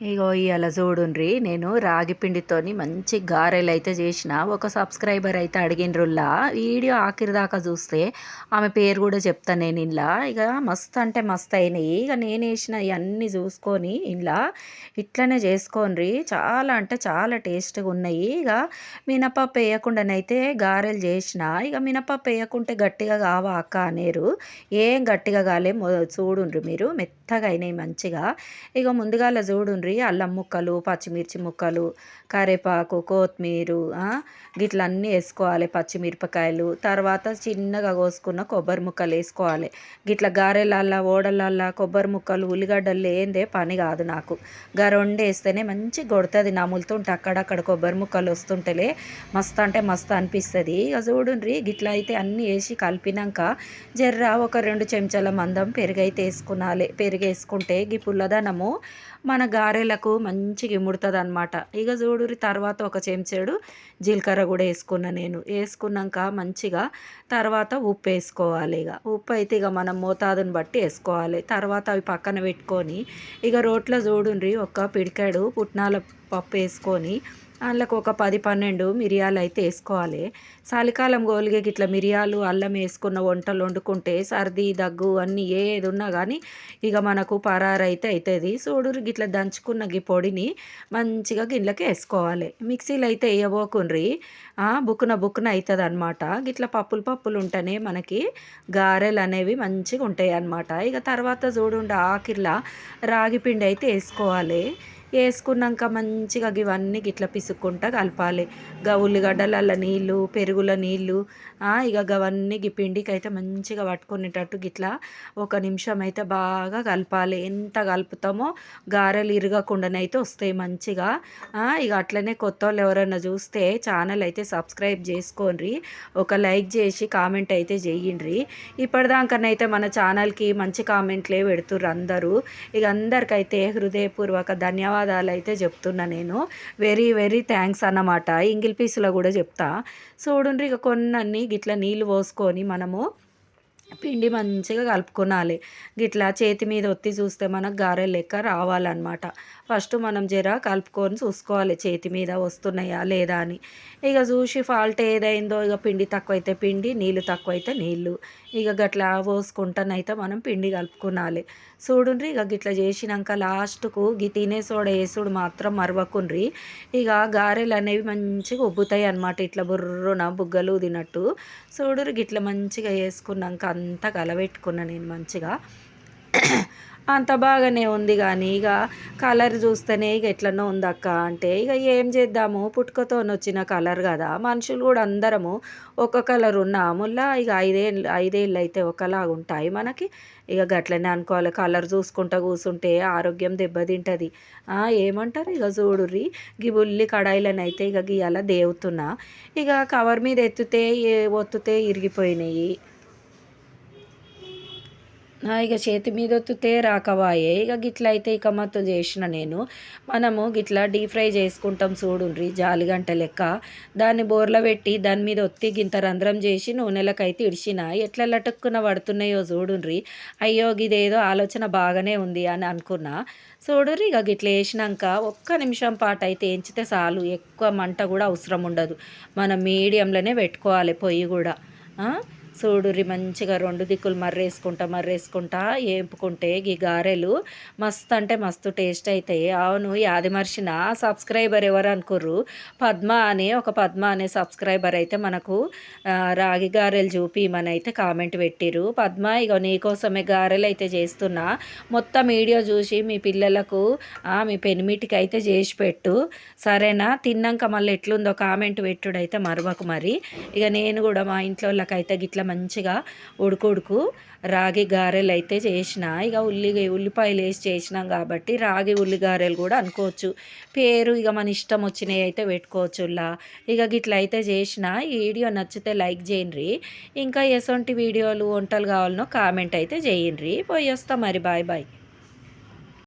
ఇగో ఇలా చూడుండ్రి నేను రాగి పిండితోని మంచి గారెలు అయితే చేసిన. ఒక సబ్స్క్రైబర్ అయితే అడిగినరుల్లా వీడియో ఆఖరి దాకా చూస్తే ఆమె పేరు కూడా చెప్తాను నేను ఇలా ఇక మస్తు అంటే మస్తు అయినాయి. ఇక నేను వేసిన ఇవన్నీ చూసుకొని ఇలా ఇట్లనే చేసుకోండి చాలా అంటే చాలా టేస్ట్గా ఉన్నాయి. ఇక మినపప్పు వేయకుండానైతే గారెలు చేసిన. ఇక మినపప్పు వేయకుంటే గట్టిగా కావా అక్క అనేరు. ఏం గట్టిగా కాలే చూడుండ్రి మీరు. మెత్తగా అయినాయి మంచిగా. ఇక ముందుగాల చూడుండ్రి. అల్లం ముక్కలు పచ్చిమిర్చి ముక్కలు కరివేపాకు కొత్తిమీర గిట్ల అన్నీ వేసుకోవాలి పచ్చిమిరపకాయలు. తర్వాత చిన్నగా కోసుకున్న కొబ్బరి ముక్కలు వేసుకోవాలి. గిట్ల గారెలల్లా ఓడలల్లా కొబ్బరి ముక్కలు ఉల్లిగడ్డలు ఏందే పని కాదు నాకు. గా రెండు వేస్తేనే మంచి కొడుతుంది నములుతుంటే అక్కడక్కడ కొబ్బరి ముక్కలు వస్తుంటేలే మస్తు అంటే మస్తు అనిపిస్తుంది. ఇక చూడండి గిట్ల అయితే అన్నీ వేసి కలిపినాక జర్ర ఒక రెండు చెంచాల మందం పెరుగు అయితే వేసుకున్నాలి పెరుగు వేసుకుంటే గి పుల్లదనము మన గారెలకు మంచిగా ఇముడుతుంది అనమాట ఇక చూడురి తర్వాత ఒక చెంచాడు జీలకర్ర కూడా వేసుకున్నా నేను. వేసుకున్నాక మంచిగా తర్వాత ఉప్పు వేసుకోవాలి ఇక ఉప్పు అయితే ఇక మనం మోతాదుని బట్టి వేసుకోవాలి. తర్వాత అవి పక్కన పెట్టుకొని ఇక రోట్లో చూడుండ్రి ఒక పిడికాడు పుట్నాల పప్పు వేసుకొని అందులోకి ఒక పది పన్నెండు మిరియాలు అయితే వేసుకోవాలి. చలికాలం గోలిగే ఇట్లా మిరియాలు అల్లం వేసుకున్న వంటలు వండుకుంటే సర్ది దగ్గు అన్నీ ఏది ఉన్నా కానీ ఇక మనకు పరారైతే అవుతుంది చూడురు గిట్లా దంచుకున్న గీ పొడిని మంచిగా గిన్నెలకి వేసుకోవాలి. మిక్సీలో అయితే వేయబోకుండ్రి బుక్కున బుక్కున అవుతుంది అనమాట గిట్లా పప్పులు పప్పులు ఉంటేనే మనకి గారెలు అనేవి మంచిగా ఉంటాయి అన్నమాట ఇక తర్వాత చూడుండి ఆకిర్లా రాగి పిండి అయితే వేసుకోవాలి. వేసుకున్నాక మంచిగా ఇవన్నీ గిట్ల పిసుక్కుంటా కలపాలి. గా ఉల్లిగడ్డలల్ల నీళ్ళు పెరుగుల నీళ్ళు ఇక అవన్నీ గి పిండికి అయితే మంచిగా పట్టుకునేటట్టు గిట్లా ఒక నిమిషం అయితే బాగా కలపాలి. ఎంత కలుపుతామో గారెలు ఇరగకుండానైతే వస్తాయి మంచిగా. ఇక అట్లనే కొత్త వాళ్ళు ఎవరైనా చూస్తే ఛానల్ అయితే సబ్స్క్రైబ్ చేసుకోండి ఒక లైక్ చేసి కామెంట్ అయితే చేయండి ఇప్పటిదాకనైతే మన ఛానల్కి మంచి కామెంట్లే పెడుతుర్రు అందరూ. ఇక అందరికైతే హృదయపూర్వక ధన్యవాదాలు. ధన్యవాదాలు అయితే చెప్తున్నా నేను. వెరీ వెరీ థ్యాంక్స్ అన్నమాట. ఇంగిల్ పీస్లో కూడా చెప్తా. చూడండి ఇక కొన్ని గిట్ల నీళ్ళు పోసుకొని మనము పిండి మంచిగా కలుపుకోనాలి. గిట్లా చేతి మీద ఒత్తి చూస్తే మనకు గారె లెక్క రావాలన్నమాట. ఫస్ట్ మనం జర కలుపుకొని చూసుకోవాలి చేతి మీద వస్తున్నాయా లేదా అని. ఇక చూసి ఫాల్ట్ ఏదైందో ఇక పిండి తక్కువైతే పిండి నీళ్ళు తక్కువైతే నీళ్ళు. ఇక గట్లా పోసుకుంటానైతే మనం పిండి కలుపుకోనాలి. చూడుండ్రి ఇక గిట్లా చేసినాక లాస్ట్కు గి తినే సోడ వేసుడు మాత్రం మరవకుండ్రి. ఇక గారెలు అనేవి మంచిగా ఉబ్బుతాయి అనమాట ఇట్లా బుర్రున బుగ్గలు తినట్టు చూడురు గిట్లా మంచిగా వేసుకున్నాక అంతా కలబెట్టుకున్నా నేను మంచిగా. అంత బాగానే ఉంది కానీ ఇక కలర్ చూస్తేనే ఇక ఎట్లనో ఉంది అక్క అంటే ఇక ఏం చేద్దాము? పుట్టుకతో వచ్చిన కలర్ కదా. మనుషులు కూడా అందరము ఒక కలర్ ఉన్నాములా ఇక ఐదేళ్ళు ఐదేళ్ళు అయితే ఒకలాగా ఉంటాయి మనకి. ఇక గట్లనే అనుకోవాలి. కలర్ చూసుకుంటా కూర్చుంటే ఆరోగ్యం దెబ్బతింటుంది. ఏమంటారు? ఇక చూడుర్రి. గీ ఉల్లి కడాయిలనైతే ఇక గీయాల దేవుతున్నా. ఇక కవర్ మీద ఎత్తుతే ఒత్తుతే ఇరిగిపోయినాయి. ఇక చేతి మీద ఒత్తుతే రాకవాయే. ఇక గిట్ల అయితే ఇక మత్తు చేసిన నేను. మనము గిట్లా డీప్ ఫ్రై చేసుకుంటాం చూడుండ్రి జాలిగంట లెక్క. దాన్ని బోర్ల పెట్టి దాని మీద ఒత్తి గింత రంధ్రం చేసి నూనెలకైతే ఇడిచిన. ఎట్లా లటుక్కున పడుతున్నాయో చూడుండ్రి. అయ్యో గిదేదో ఆలోచన బాగానే ఉంది అని అనుకున్నా. చూడుర్రి ఇక గిట్ల వేసినాక ఒక్క నిమిషం పాటు అయితే ఎంచితే చాలు. ఎక్కువ మంట కూడా అవసరం ఉండదు. మనం మీడియంలోనే పెట్టుకోవాలి పొయ్యి కూడా. చూడురి మంచిగా రెండు దిక్కులు మర్రేసుకుంటా మర్రేసుకుంటా వేపుకుంటే ఈ గారెలు. మస్తు అంటే మస్తు టేస్ట్ అవుతాయి అవును యాది మర్చిన సబ్స్క్రైబర్ ఎవరు అనుకుర్రు? పద్మ అనే ఒక పద్మ అనే సబ్స్క్రైబర్ అయితే మనకు రాగి గారెలు చూపిమని అయితే కామెంట్ పెట్టిరు పద్మ ఇక నీకోసమే గారెలు అయితే చేస్తున్నా. మొత్తం వీడియో చూసి మీ పిల్లలకు మీ పెనిమిటికి అయితే చేసి పెట్టు. సరేనా? తిన్నాక మళ్ళీ ఎట్లుందో కామెంట్ పెట్టుడైతే మరవకు మరి. ఇక నేను కూడా మా ఇంట్లో వాళ్ళకైతే గిట్ల మంచిగా ఉడుకుడుకు రాగి గారెలు అయితే చేసిన ఇక ఉల్లి ఉల్లిపాయలు వేసి చేసినాం కాబట్టి రాగి ఉల్లి గారెలు కూడా అనుకోవచ్చు. పేరు ఇక మన ఇష్టం వచ్చినవి అయితే పెట్టుకోవచ్చు ఇక గిట్ల అయితే చేసిన ఈ వీడియో నచ్చితే లైక్ చేయండి. ఇంకా ఎసొంటి వీడియోలు వంటలు కావాలనో కామెంట్ అయితే చేయండి. పోయి వస్తా మరి బాయ్ బాయ్.